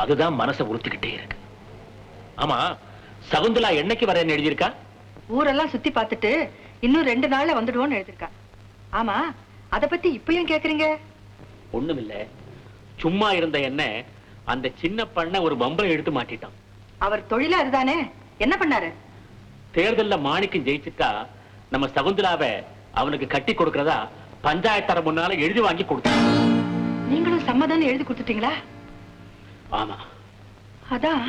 அதுதான் மனசை உறுத்திக்கிட்டே இருக்கு. ஆமா சகுந்தலா என்னைக்கு வரேன்னு எழுதியிருக்கா? ஊரெல்லாம் சுத்தி பார்த்துட்டு இன்னும் ரெண்டு நாள்ல வந்துடுவோம்னு எழுதிருக்கா ஆமா அத பத்தி இப்ப ஏன் கேக்குறீங்க? ஒண்ணுமில்ல. சும்மா இருந்த என்ன அந்த சின்ன பண்ண ஒரு பம்பரை எடுத்து மாட்டிட்டான். அவர் தொழில அதுதானே? என்ன பண்ணாரு? தேர்தல்ல மாணிக்கம் ஜெயிச்சுட்டா நம்ம சகுந்தலாவை அவனுக்கு கட்டி கொடுக்கறதா பஞ்சாயத்தர முன்னால எழுதி வாங்கி கொடுத்தான் நீங்களும் சம்மதம்னு எழுதி கொடுத்துட்டீங்களா? ஆமா. அதான்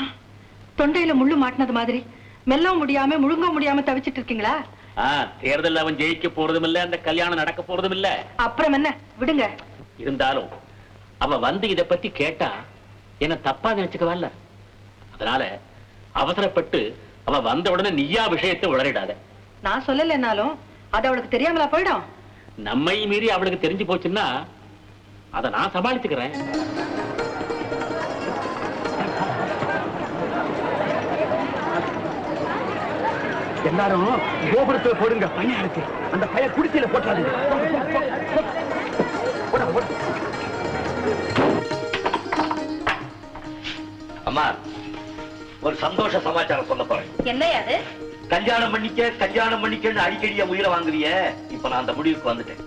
தொண்டையில முள்ளு மாட்டினது மாதிரி. மெல்லவும் முடியாம முழுங்க முடியாம தவிச்சிட்டு இருக்கீங்களா? ஆ, தேர்தல்ல அவன் ஜெயிக்க போறதும் இல்ல அந்த கல்யாணம் நடக்க போறதும் இல்ல. அப்புறம் என்ன? விடுங்க. இருந்தாலும் அவ வந்து இத பத்தி கேட்டா என்ன தப்பா நினைச்சுக்கவல்ல அதனால அவசரப்பட்டு அவ வந்த உடனே நீயா விஷயத்தை உளறிடாத. நான் சொல்லலைன்னாலும் அது அவளுக்கு தெரியாமலா போயிடும்? நம்மை மீறி அவளுக்கு தெரிஞ்சு போச்சுன்னா அத நான் சமாளிச்சுக்கிறேன். எல்லாரும் கோபுரத்துல போடுங்க. பையன் இருக்கு. அந்த பையன் குடிசையில போட்டாருங்க அம்மா ஒரு சந்தோஷ சமாச்சாரம் சொல்ல போறேன். என்னையா அது? கல்யாணம் பண்ணிக்க கல்யாணம் பண்ணிக்கன்னு அடிக்கடி என் உயிரை வாங்குறிய? இப்ப நான் அந்த முடிவுக்கு வந்துட்டேன்.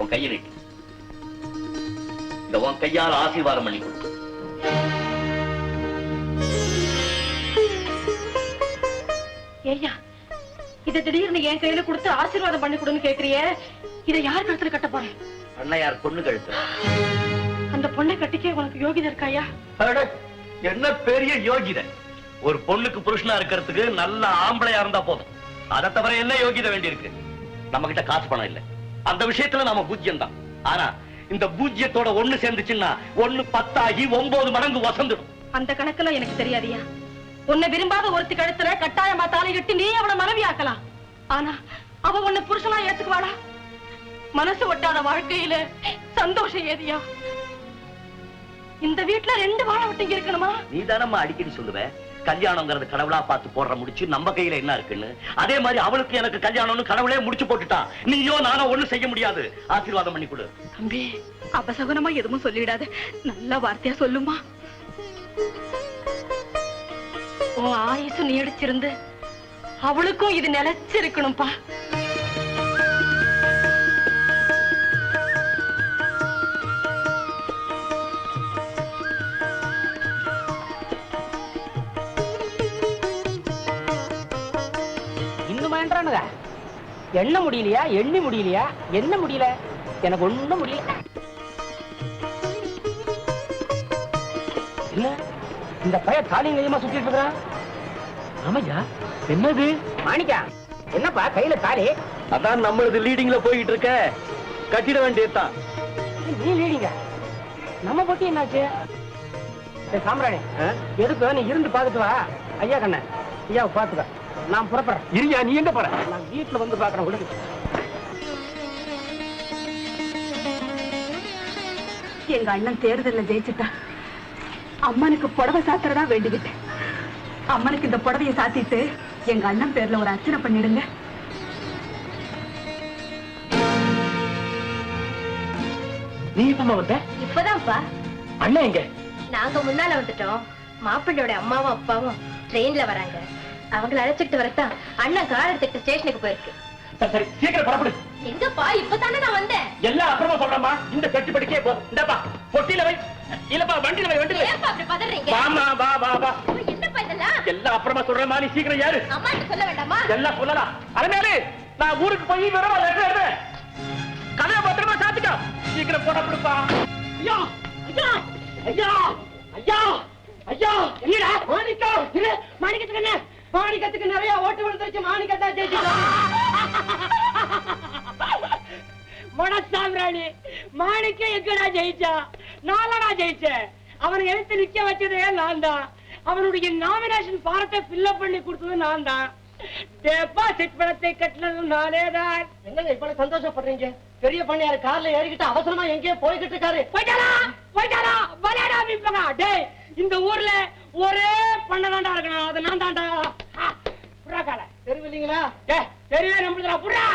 உன் கையை நீட்டு இந்த உன் கையால ஆசீர்வாதம் பண்ணி கொடு. ஏய்யா இத திடீர்னு என் கையில கொடுத்து ஆசீர்வாதம் பண்ணி கொடுன்னு கேக்குறியே? இத யார் கழுத்துல கட்ட போறேன்? அண்ணையார் பொண்ணு கழுத்து அந்த பொண்ணை கட்டிக்க உனக்கு யோகிதை இருக்காயா? என்ன பெரிய யோகிதை ஒரு பொண்ணுக்கு புருஷனா இருக்கிறதுக்கு நல்ல ஆம்பளையா இருந்தா போதும். அதை தவிர என்ன யோகிதை வேண்டியிருக்கு? நம்ம கிட்ட காசு பணம் இல்ல. அந்த விஷயத்துல நாம பூஜ்யம் தான் ஆனா இந்த பூஜ்யத்தோட ஒண்ணு சேர்ந்துச்சுன்னா ஒண்ணு பத்தாகி ஒன்பது மடங்கு வசந்துடும். அந்த கணக்குல எனக்கு தெரியாதியா? உன்னை விரும்பாத ஒருத்தி கழுத்துல கட்டாயமா தாலி கட்டி நீ அவளை மனைவி ஆக்கலாம் ஆனா அவ உன்னை புருஷனா ஏத்துக்குவாளா? மனசு ஒட்டாத வாழ்க்கையில சந்தோஷம் ஏதியா? இந்த வீட்டுல ரெண்டு வாழ விட்டு இருக்கணுமா? நீ தானம்மா அடிக்கடி சொல்லுவ? கல்யாணங்கிறது கடவுளா பார்த்து போடுற முடிச்சு நம்ம கையில என்ன இருக்குன்னு? அதே மாதிரி அவளுக்கு எனக்கு கல்யாணம்னு கடவுளே முடிச்சு போட்டுட்டான். நீயோ நானோ ஒண்ணும் செய்ய முடியாது. ஆசீர்வாதம் பண்ணி கொடு. தம்பி அபசகுனமா எதுவும் சொல்லிடாத நல்ல வார்த்தையா சொல்லுமா. உன் ஆயுசு நீடிச்சிருந்து அவளுக்கும் இது நிலைச்சிருக்கணும்பா. இன்னும் எண்ண முடியலையா? எண்ணி முடியலையா? என்ன முடியல? எனக்கு ஒண்ணும் முடியல. என்ன? இந்த பையன் தாலியும் கையுமா சுத்திட்டு இருக்கிறான்? ஆமையா என்னது? மாணிக்கா என்னப்பா கையில தாலி? அதான் நம்மளது லீடிங்ல போயிட்டு இருக்க. கட்டிட வேண்டியதுதான். நீ லீடிங்க நம்ம பத்தி என்னாச்சு? சாம்ராணி எதுக்கு நீ இருந்து பாத்துட்டு வா? ஐயா கண்ணன் ஐயாவை பாத்துக்க நான் புறப்படுறேன். இருயா நீ எங்க போற? நான் வீட்டுல வந்து பாக்குறேன் விடுங்க. எங்க அண்ணன் தேர்தல்ல ஜெயிச்சுட்டா அம்மனுக்கு புடவை சாத்துறதா வேண்டிக்கிட்டேன். அம்மனுக்கு இந்த புடவைய சாத்திட்டு எங்க அண்ணன் பேர்ல ஒரு அர்ச்சனை பண்ணிடுங்க. நீ இப்பமா வந்த? இப்பதான்ப்பா. அண்ணன் எங்க? நாங்க முன்னால வந்துட்டோம். மாப்பிள்ளையோட அம்மாவும் அப்பாவும் ட்ரெயின்ல வராங்க. அவங்கள அழைச்சிட்டு வரத்தான் அண்ணன் கார் எடுத்துட்டு ஸ்டேஷனுக்கு போயிருக்கு. சரி சரி சீக்கிரம் புறப்படு. எங்கப்பா? இப்பதானே நான் வந்தேன். எல்லாம் அப்புறமா சொல்றேம்மா. இந்த பெட்டி படிக்கே போ இந்தப்பா பொட்டியில வை. இல்லப்பா வண்டியில வை வண்டியில வை ஏன்பா அப்படி பதறீங்க? வாமா வா வா வா. ஐயோ, என்னப்பா இதெல்லாம்? எல்லாம் அப்புறமா சொல்றேம்மா நீ சீக்கிரம் ஏறு. அம்மா சொல்ல வேண்டாமா? எல்லாம் சொல்லலாம். அருமையாலே நான் ஊருக்கு போய் விவரமா லெட்டர் எழுதுறேன் கதையை பத்திரமா சாத்துக்கோ. சீக்கிரம் போட கொடுப்பா. ஐயா ஐயா ஐயா ஐயா ஐயா இல்லடா மாணிக்கம் இல்ல மாணிக்கத்துக்கு என்ன? மாணிக்கத்துக்கு நிறைய ஓட்டு விழுந்துருச்சு மாணிக்கத்தா மனசாமிராணி மாணிக்கம் எங்கடா ஜெயிச்சா? நாலடா ஜெயிச்சேன் அவனை எழுத்து நிக்க வச்சதே நான் தான் அவனுடைய நாமினேஷன் ஃபாரத்தை ஃபில்அப் பண்ணி கொடுத்தது நான் தான் டெபாசிட் பணத்தை கட்டினதும் நானே தான் என்னங்க இவ்வளவு சந்தோஷப்படுறீங்க? பெரிய பண்ணையார் கார்ல ஏறிக்கிட்டு அவசரமா எங்கேயோ போய்கிட்டு இருக்காரு. போயிட்டாரா? போயிட்டாரா? விளையாடா விப்பகா டேய் இந்த ஊர்ல ஒரே பண்ணதாண்டா இருக்கணும். அது நான் தாண்டா. புறா கால. தெருவில்லைங்களா டேய் தெரியவே நம்மளுக்கு புறா!